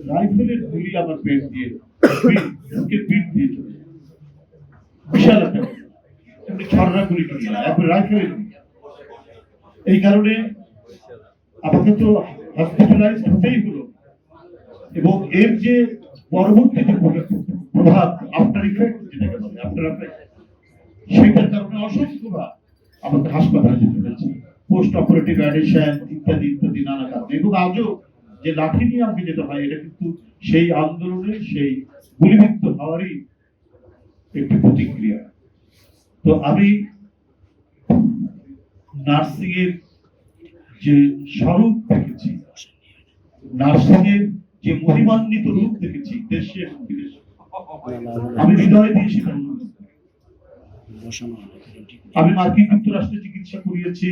রাইফেলের গুলি আমার পেট দিয়ে পিঠ- দিয়ে চলে। বিশাল একটা গুলি রাইফেলের এই কারণে তো হসপিটালাইজ হতেই হলো। এবং এর যে পরবর্তী যে প্রভাব- আফটার ইফেক্ট যেটাকে বলে আফটার এফেক্ট সেটার কারণে আমাকে হাসপাতালে যেতে হয়েছে। পোস্ট অপারেটিভ অ্যাডিশন ইত্যাদি ইত্যাদি, নানা কারণে। এবং আজও যে লাঠি নিয়ে আমাকে যেতে হয়, এটা কিন্তু সেই আন্দোলনের সেই গুলিবিদ্ধ হওয়ারই একটি প্রতিক্রিয়া। তো আমি নার্সিং এর যে স্বরূপ দেখেছি নার্সিং এর যে মহিমান্বিত রূপ দেখেছি, দেশে এবং বিদেশে, আমি হৃদয় দিয়ে সেটা আমি মার্কিন যুক্তরাষ্ট্রে চিকিৎসা করিয়েছি,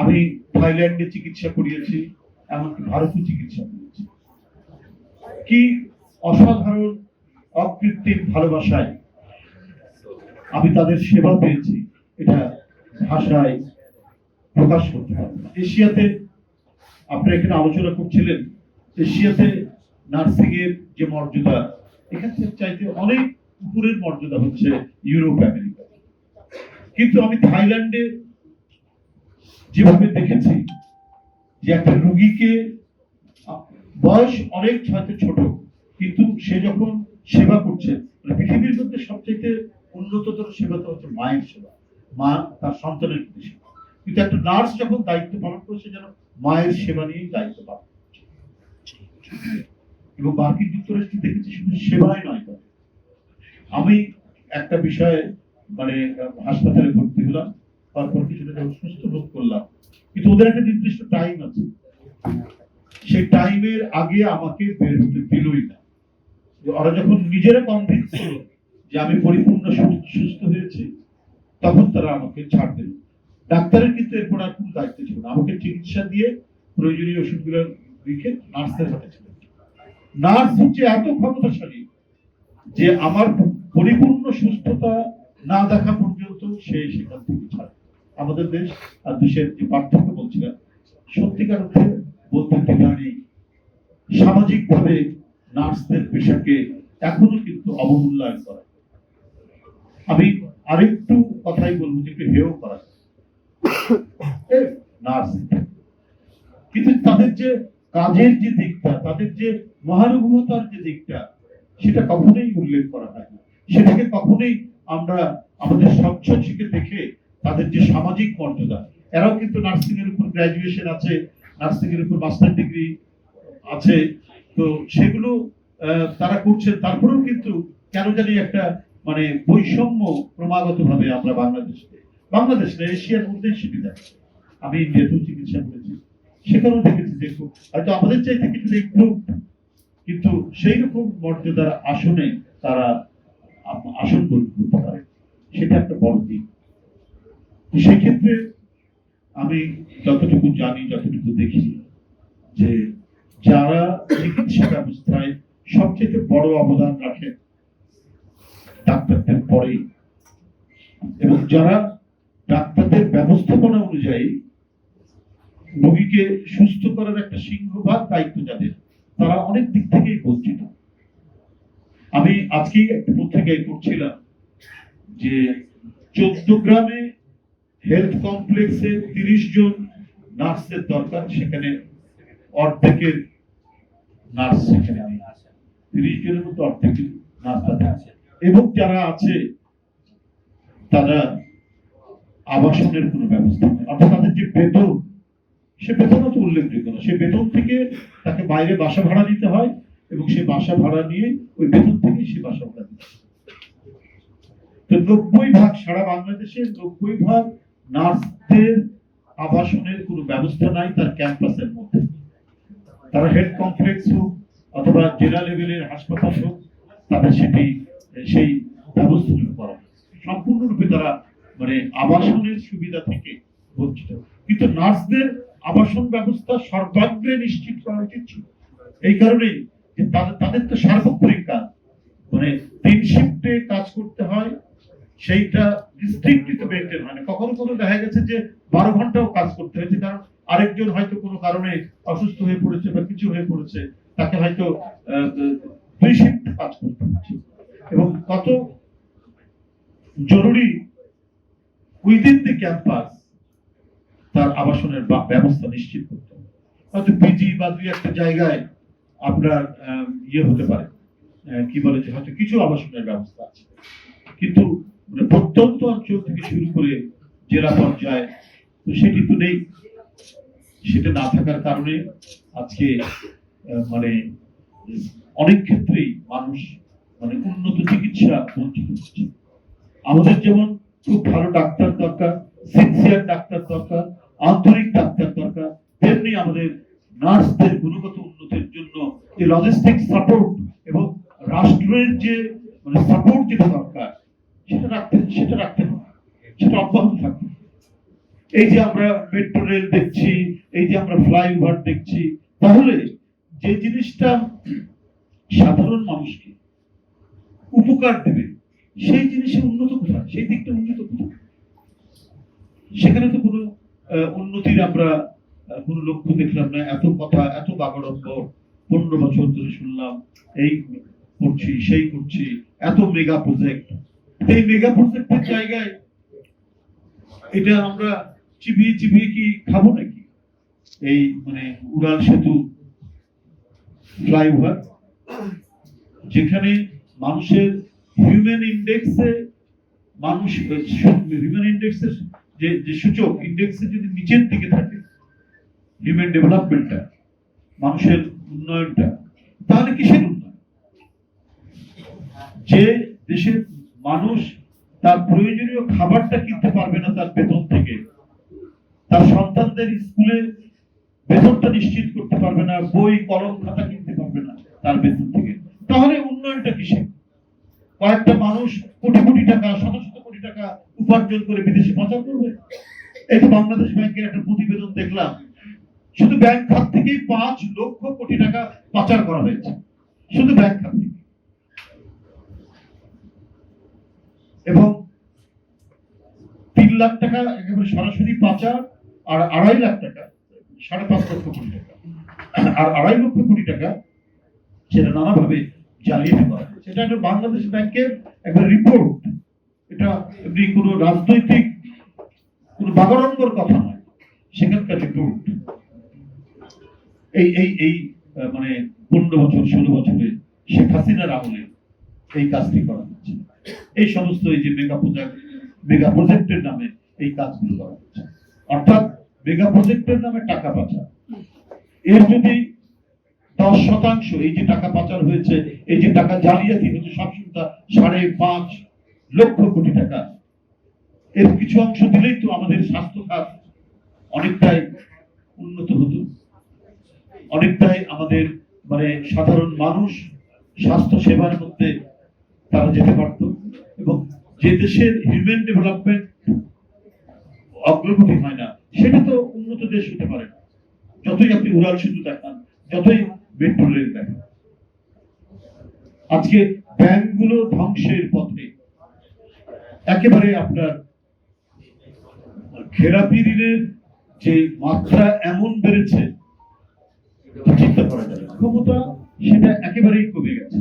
আমি থাইল্যান্ডে চিকিৎসা করিয়েছি এমনকি ভারতে চিকিৎসা করিয়েছি কি অসাধারণ অকৃত্রিম ভালোবাসায় আমি তাদের সেবা পেয়েছি, এটা ভাষায় প্রকাশ করতে পারব এশিয়াতে আপনারা এখানে আলোচনা করছিলেন, এশিয়াতে নার্সিং এর যে মর্যাদা, এখান থেকে চাইতে অনেক উপরের মর্যাদা হচ্ছে ইউরোপ, আমেরিকা। কিন্তু আমি থাইল্যান্ডে যেভাবে দেখেছি যে একটা রুগীকে বয়স অনেক হয়তো ছোট, কিন্তু সে যখন সেবা করছে মানে পৃথিবীর মধ্যে সবচেয়ে উন্নততর সেবা তো হচ্ছে মায়ের সেবা। মা তার সন্তানের প্রতি সেবা। কিন্তু একটা নার্স যখন দায়িত্ব পালন করছে, যেন মায়ের সেবা নিয়েই দায়িত্ব পালন করছে। এবং মার্কিন যুক্তরাষ্ট্রে দেখেছি শুধু সেবাই নয় তবে আমি একটা বিষয়ে মানে হাসপাতালে ভর্তি হলাম। তারপর কিছুটা যখন সুস্থ বোধ করলাম। কিন্তু ওদের একটা নির্দিষ্ট টাইম আছে। সেই টাইমের আগে আমাকে বের হতে দিলই না। ওরা যখন নিজেরা কনভিন্স করল যে আমি পরিপূর্ণ সুস্থ হয়েছি, তখন তারা আমাকে ছাড় দিল। ডাক্তারের কিন্তু এরপর আর কোনো দায়িত্ব ছিল না। আমাকে চিকিৎসা দিয়ে প্রয়োজনীয় ওষুধগুলো লিখে নার্সের হাতে ছিল নার্স হচ্ছে এত ক্ষমতাশালী যে আমার পরিপূর্ণ সুস্থতা না দেখা পর্যন্ত সে সেখান থেকে ছাড়ে। আমাদের দেশ আর দেশের যে পার্থক্য বলছিলাম, সত্যিকার অর্থে বলতে দ্বিধা নেই সামাজিকভাবে নার্সদের পেশাকে এখনও কিন্তু অবমূল্যায়ন করা। আমি আরেকটু কথাই বলব যে একটু হেয় করা। নার্স। কিন্তু তাদের যে কাজের যে দিকটা, তাদের যে মহানুভবতার যে দিকটা, সেটা কখনোই উল্লেখ করা হয় সেটাকে কখনোই আমরা আমাদের স্বচ্ছ দেখে তাদের যে সামাজিক মর্যাদা, এরাও কিন্তু নার্সিং এর উপর গ্রাজুয়েশন আছে নার্সিং এর উপর মাস্টার ডিগ্রি আছে। তো সেগুলো তারা করছে তারপরেও কিন্তু কেন জানি একটা মানে বৈষম্য ক্রমাগত ভাবে আমরা বাংলাদেশে, বাংলাদেশ না, এশিয়ার মধ্যেই সেটি আমি ইন্ডিয়াতেও চিকিৎসা করেছি, সেখানেও দেখেছি খুব- হয়তো আমাদের চাইতে কিছু ইমপ্রুভ কিন্তু সেই রকম মর্যাদার আসনে তারা আসন গ্রহণ করতে পারে। সেটা একটা বড় দিক। সেক্ষেত্রে আমি যতটুকু জানি, যতটুকু দেখি যে যারা চিকিৎসা ব্যবস্থায় সবচেয়ে বড় অবদান রাখেন ডাক্তারদের পরেই। এবং যারা ডাক্তারদের ব্যবস্থাপনা অনুযায়ী রোগীকে সুস্থ করার একটা সিংহভাগ দায়িত্ব যাদের, তারা অনেক দিক থেকেই বঞ্চিত। আমি আজকেই একটা পত্রিকায় করছিলাম যে চোদ্দ গ্রামে হেলথ কমপ্লেক্সে তিরিশ জন নার্সের দরকার, সেখানে অর্ধেকের নার্স সেখানে নেই। তিরিশ জনের মতো অর্ধেকের নার্স আছে। এবং যারা আছে, তারা আবাসনের কোনো ব্যবস্থা নেই। অর্থাৎ তাদের যে বেতন, সে বেতনও তো উল্লেখযোগ্য না। সে বেতন থেকে তাকে বাইরে বাসা ভাড়া নিতে হয় এবং সে বাসা ভাড়া নিয়ে ওই বেতন থেকেই সে বাসা ভাড়া দিতে হয়। তো নব্বই ভাগ সারা বাংলাদেশে নব্বই ভাগ নার্সদের আবাসনের কোনো ব্যবস্থা নাই, তার ক্যাম্পাসের মধ্যে। তারা হেড কমপ্লেক্স হোক অথবা জেলা লেভেলের হাসপাতাল হোক, তাদের সেটি, সেই ব্যবস্থাগুলো করা সম্পূর্ণরূপে তারা মানে আবাসনের সুবিধা থেকে বঞ্চিত। কিন্তু নার্সদের আবাসন ব্যবস্থা সর্বাগ্রে নিশ্চিত করা উচিত ছিল। এই তাদের তাদের তো সার্বক্ষণিক কাজ। মানে তিন শিফটে কাজ করতে হয় সেইটা ডিস্ট্রিক্টলি মেনটেন হয় না। কখনো কখনো দেখা গেছে যে বারো ঘন্টাও কাজ করতে হয়েছে, কারণ আরেকজন হয়তো কোনো কারণে অসুস্থ হয়ে পড়েছে বা কিছু হয়ে পড়েছে, তাকে হয়তো দুই শিফট কাজ করতে হচ্ছে। এবং কত জরুরি উইদিন দি ক্যাম্পাস তার আবাসনের ব্যবস্থা নিশ্চিত করতে হবে। হয়তো পিজি বা দুই একটা জায়গায় আপনার ইয়ে হতে পারে। কি বলে যে হয়তো কিছু আবাসনের ব্যবস্থা আছে। কিন্তু মানে প্রত্যন্ত অঞ্চল থেকে শুরু করে জেলা পর্যায়ে, তো সেটি তো নেই। সেটা না থাকার কারণে আজকে মানে অনেক ক্ষেত্রেই মানুষ মানে উন্নত চিকিৎসা বঞ্চিত হচ্ছে। আমাদের যেমন খুব ভালো ডাক্তার দরকার সিনসিয়ার ডাক্তার দরকার, আন্তরিক ডাক্তার দরকার, তেমনি আমাদের নার্সদের গুণগত উন্নতির জন্য যে লজিস্টিক সাপোর্ট এবং রাষ্ট্রের যে মানে সাপোর্ট যেটা দরকার সেটা সেটা সেটা অব্যাহত থাকবে। এই যে আমরা মেট্রো রেল দেখছি, এই যে আমরা ফ্লাইওভার দেখছি, তাহলে যে জিনিসটা সাধারণ মানুষকে উপকার দেবে, সেই জিনিসের উন্নত কোথায়? সেই দিকটা উন্নত কোথায়? সেখানে তো কোনো উন্নতির আমরা কোনো লক্ষ্য দেখলাম না। এত কথা, এত বাগড়ম্ব, পনেরো বছর ধরে শুনলাম, এই করছি, সেই করছি, এত মেগা প্রজেক্ট এই মেগা প্রজেক্টের জায়গায় এটা আমরা চিবিয়ে চিবিয়ে কি খাব নাকি? এই মানে উড়াল সেতু ফ্লাইওভার, যেখানে মানুষের হিউম্যান ইন্ডেক্সে মানুষ হিউম্যান ইন্ডেক্সের যে যে সূচক ইন্ডেক্সে যদি নিচের দিকে থাকে হিউম্যান ডেভেলপমেন্টটা মানুষের উন্নয়নটা, তাহলে কিসের উন্নয়ন? যে দেশের মানুষ তার প্রয়োজনীয় খাবারটা কিনতে পারবে না তার বেতন থেকে। তার সন্তানদের স্কুলে বেতনটা নিশ্চিত করতে পারবে না, বই, কলম, খাতা কিনতে পারবে না তার বেতন থেকে। তাহলে উন্নয়নটা কিসে কয়েকটা মানুষ কোটি কোটি টাকা, শত শত কোটি টাকা উপার্জন করে বিদেশে পাচার করবে? এই তো বাংলাদেশ ব্যাংকের একটা প্রতিবেদন দেখলাম। শুধু ব্যাংক খাত থেকেই পাঁচ লক্ষ কোটি টাকা পাচার করা হয়েছে। শুধু ব্যাংক খাত থেকে। এবং তিন লাখ টাকা, একেবারে সরাসরি পাচার, আর আড়াই লাখ টাকা, সাড়ে পাঁচ লক্ষ কোটি টাকা। আর আড়াই লক্ষ কোটি টাকা সেটা নানাভাবে জালিয়াতি করা। এটা একটা বাংলাদেশ ব্যাংকের একটা রিপোর্ট এটা এমনি কোনো রাজনৈতিক, কোনো বাগাড়ম্বর কথা নয়। সেখানকার রিপোর্ট এই এই এই মানে পনেরো বছর, ষোলো বছরে শেখ হাসিনার আমলে এই কাজটি করা এই সমস্ত এই যে মেগা প্রজেক্ট মেগা প্রজেক্টের নামে এই কাজগুলো করা হচ্ছে। অর্থাৎ মেগা প্রজেক্টের নামে টাকা পাচার। এর যদি দশ শতাংশ এই যে টাকা পাচার হয়েছে, এই যে টাকা জালিয়াতি হচ্ছে সবসময় সাড়ে পাঁচ লক্ষ কোটি টাকা। এর কিছু অংশ দিলেই তো আমাদের স্বাস্থ্য খাত অনেকটাই উন্নত হতো। অনেকটাই আমাদের মানে সাধারণ মানুষ স্বাস্থ্য সেবার মধ্যে তারা যেতে পারত এবং যে দেশের হিউম্যান ডেভেলপমেন্ট অগ্রগতি হয় না, সেটা তো উন্নত দেশ হতে পারে যতই আপনি উড়াল সেতু দেখান, যতই মেট্রো রেল দেখান। আজকে ব্যাংকগুলো ধ্বংসের পথে। একেবারে আপনার খেলাপি ঋণের যে মাত্রা এমন বেড়েছে চিন্তা করা যায়। ক্ষমতা সেটা একেবারেই কমে গেছে।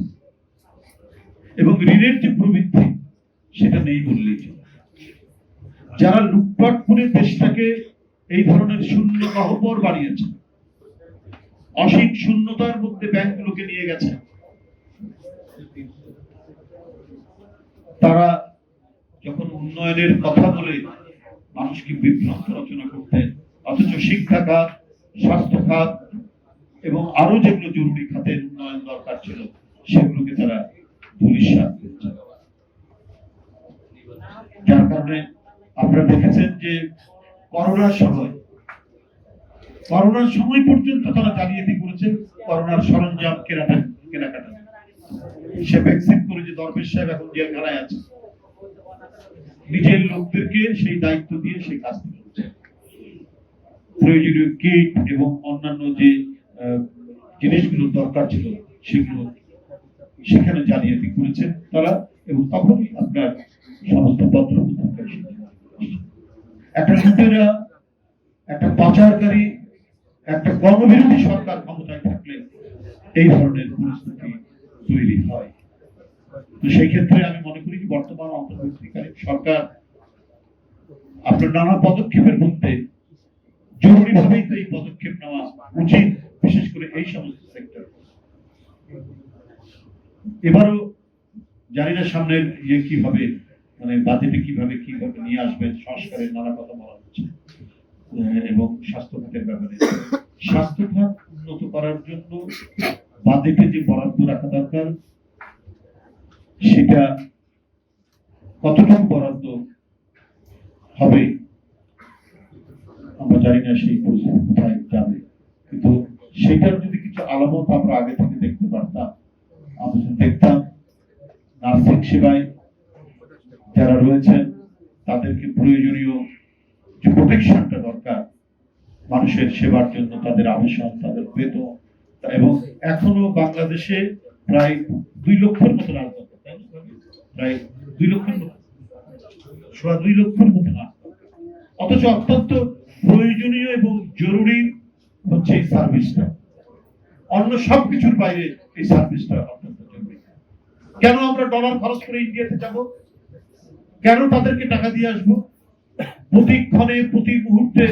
এবং ঋণের যে প্রবৃদ্ধি, সেটা নেই বললেই চলে। যারা লুটপাট করে দেশটাকে এই ধরনের শূন্য গহ্বর বানিয়েছে, অসীম শূন্যতার মধ্যে ব্যাংকগুলোকে নিয়ে গেছে, তারা যখন উন্নয়নের কথা বলে মানুষকে বিভ্রান্ত রচনা করতেন, অথচ শিক্ষা খাত, স্বাস্থ্য খাত এবং আরও যেগুলো জরুরি খাতের উন্নয়ন দরকার ছিল, সেগুলোকে যার কারণে আপনারা দেখেছেন যে করোনার সময় করোনার সময় পর্যন্ত তারা জালিয়াতি করোনার সরঞ্জাম কেনাটা, কেনাকাটা। সে ভ্যাকসিন করে যে দরবেশ সাহেব এখন আছে। নিজের লোকদেরকে সেই দায়িত্ব দিয়ে সেই কাজ প্রয়োজনীয় কিট এবং অন্যান্য যে জিনিসগুলো দরকার ছিল, সেগুলো সেখানে জালিয়াতি করেছেন তারা এবং তখনই আপনার সমস্ত পত্র। একটা লুটেরা, একটা পাচারকারী, একটা কর্মবিরোধী সরকার ক্ষমতায় থাকলে এই ধরনের পরিস্থিতি তৈরি হয় তো সেই ক্ষেত্রে আমি মনে করি যে বর্তমান অন্তর্বর্তীকালীন সরকার আপনার নানা পদক্ষেপের মধ্যে জরুরিভাবেই তো এই পদক্ষেপ নেওয়া উচিত, বিশেষ করে এই সমস্ত সেক্টর এবারও জানি না সামনের ইয়ে কীভাবে মানে বাজেটে কীভাবে কীভাবে নিয়ে আসবেন? সংস্কারের নানা কথা বলা হচ্ছে। এবং স্বাস্থ্য খাতের ব্যাপারে। স্বাস্থ্য খাত উন্নত করার জন্য বাজেটে যে বরাদ্দ রাখা দরকার, সেটা কতটুকু বরাদ্দ হবে, আমরা জানি না সেই পরিস্থিতি কোথায় যাবে। কিন্তু সেটার যদি কিছু আলামত আমরা আগে থেকে দেখতে পারতাম দেখতাম নার্সিং সেবায় যারা রয়েছেন, তাদেরকে প্রয়োজনীয় যে প্রোটেকশনটা দরকার, মানুষের সেবার জন্য তাদের আবেশন তাদের বেতন, এবং এখনও বাংলাদেশে প্রায় দুই লক্ষের মতো না? প্রায় দুই লক্ষের মতো, সোয়া দুই লক্ষের মতো অথচ অত্যন্ত প্রয়োজনীয় এবং জরুরি হচ্ছে এই সার্ভিসটা অন্য সব কিছুর বাইরে এই সার্ভিসটা জরুরি কেন আমরা ডলার খরচ করে ইন্ডিয়াতে যাব? কেন তাদেরকে টাকা দিয়ে আসব? প্রতিক্ষণে প্রতি মুহূর্তে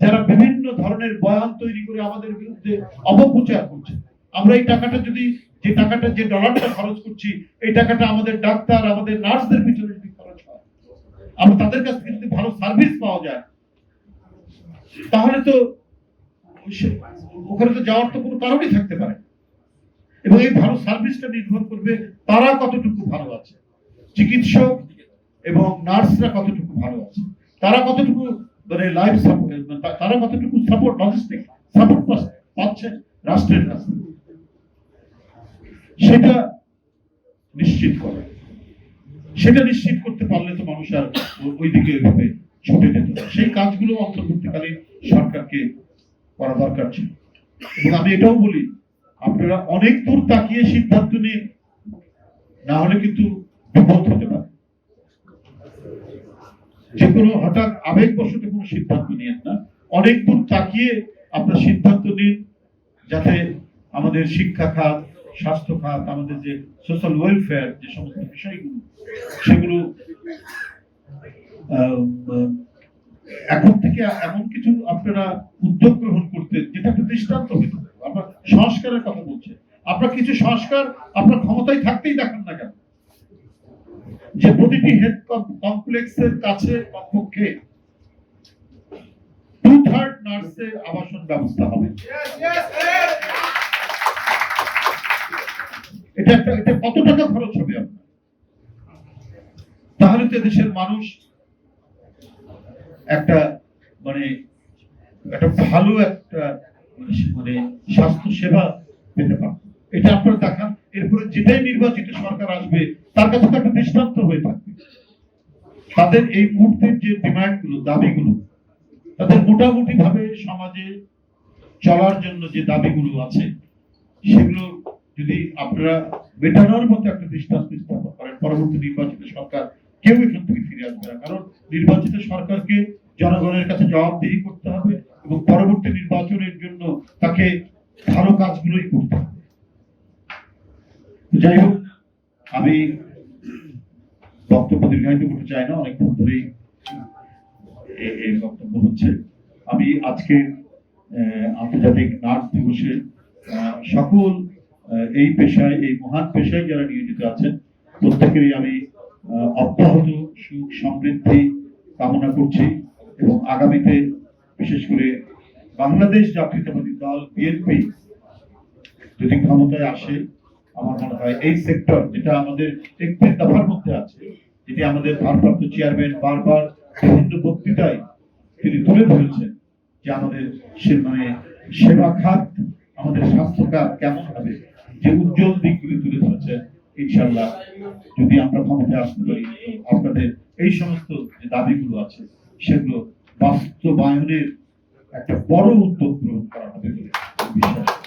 যারা বিভিন্ন ধরনের বয়ান তৈরি করে আমাদের বিরুদ্ধে অপপ্রচার করছে। আমরা এই টাকাটা যদি, যে টাকাটা, যে ডলারটা খরচ করছি, এই টাকাটা আমাদের ডাক্তার, আমাদের নার্সদের পিছনে যদি খরচ হয়, আমরা তাদের কাছ থেকে যদি ভালো সার্ভিস পাওয়া যায়, তাহলে তো ওখানে তো যাওয়ার তো কোনো কারণই থাকতে পারে। এবং এই ভালো সার্ভিসটা নির্ভর করবে তারা কতটুকু ভালো আছে, চিকিৎসক এবং নার্সরা কতটুকু ভালো আছে, তারা কতটুকু মানে লাইফ তারা কতটুকু সাপোর্ট লজিস্টিক সাপোর্ট পাচ্ছে রাষ্ট্রের কাছ। সেটা নিশ্চিত করে। সেটা নিশ্চিত করতে পারলে তো মানুষ আর ওইদিকে ওইভাবে ছুটে যেত। সেই কাজগুলো অন্তর্বর্তীকালীন সরকারকে করা দরকার ছিল। এবং আমি এটাও বলি আপনারা অনেক দূর তাকিয়ে সিদ্ধান্ত নিন, না হলে কিন্তু বিপদ হতে পারে। যে কোনো হঠাৎ আবেগবশত কোনো সিদ্ধান্ত নিয়েন না। অনেক দূর তাকিয়ে আপনার সিদ্ধান্ত নিন, যাতে আমাদের শিক্ষা খাত, স্বাস্থ্য খাত, আমাদের যে সোশ্যাল ওয়েলফেয়ার যে সমস্ত বিষয়গুলো, সেগুলো এখন থেকে এমন কিছু আপনারা উদ্যোগ গ্রহণ করতে যেটা একটা দৃষ্টান্ত হইতে আপনার সংস্কারের কথা আপনার কিছু সংস্কার আপনার ক্ষমতায় থাকতেই দেখান না কেন? যে প্রতিটি হেলথ কমপ্লেক্সের কাছে কমপক্ষে টু থার্ড নার্সের আবাসন ব্যবস্থা হবে। এটা এটা কত টাকা খরচ হবে আপনার? তাহলে তো দেশের মানুষ একটা মানে একটা ভালো একটা মানে স্বাস্থ্য সেবা পেতে পারবে এটা আপনারা দেখান, এরপরে যেটাই নির্বাচিত সরকার আসবে, তার কাছে তো একটা দৃষ্টান্ত হয়ে থাকবে। তাদের এই মুহূর্তের যে ডিমান্ডগুলো দাবিগুলো, তাদের মোটামুটি ভাবে সমাজে চলার জন্য যে দাবিগুলো আছে, সেগুলো যদি আপনারা মেটানোর মতো একটা দৃষ্টান্ত স্থাপন করেন, পরবর্তী নির্বাচিত সরকার কেউ এখান থেকে ফিরে আসবে না। কারণ নির্বাচিত সরকারকে জনগণের কাছে জবাবদিহি করতে হবে এবং পরবর্তী নির্বাচনের জন্য তাকে ভালো কাজগুলোই করতে হবে। যাই হোক, আমি বক্তব্য দীর্ঘায়িত করতে চাই না, অনেকক্ষণ ধরেই এই বক্তব্য হচ্ছে। আমি আজকে আন্তর্জাতিক নার্স দিবসে সকল এই পেশায়, এই মহান পেশায় যারা নিয়োজিত আছেন, প্রত্যেকেরই আমি অব্যাহত সুখ সমৃদ্ধি কামনা করছি এবং আগামীতে বিশেষ করে বাংলাদেশ জাতীয়তাবাদী দল, বিএনপি, যদি ক্ষমতায় আসে, আমার মনে হয় এই সেক্টর যেটা আমাদের একত্রিশ দফার মধ্যে আছে, যেটি আমাদের ভারপ্রাপ্ত চেয়ারম্যান বারবার বিভিন্ন বক্তৃতায় তিনি তুলে ধরেছেন যে আমাদের সে মানে সেবা খাত, আমাদের স্বাস্থ্য খাত কেমন হবে, যে উজ্জ্বল দিকগুলি তুলে ধরেছেন ইনশাল্লাহ যদি আমরা ক্ষমতায় আসতে পারি, আপনাদের এই সমস্ত যে দাবিগুলো আছে, সেগুলো বাস্তবায়নের একটা বড় উদ্যোগ গ্রহণ করা হবে বলে বিশ্বাস করি।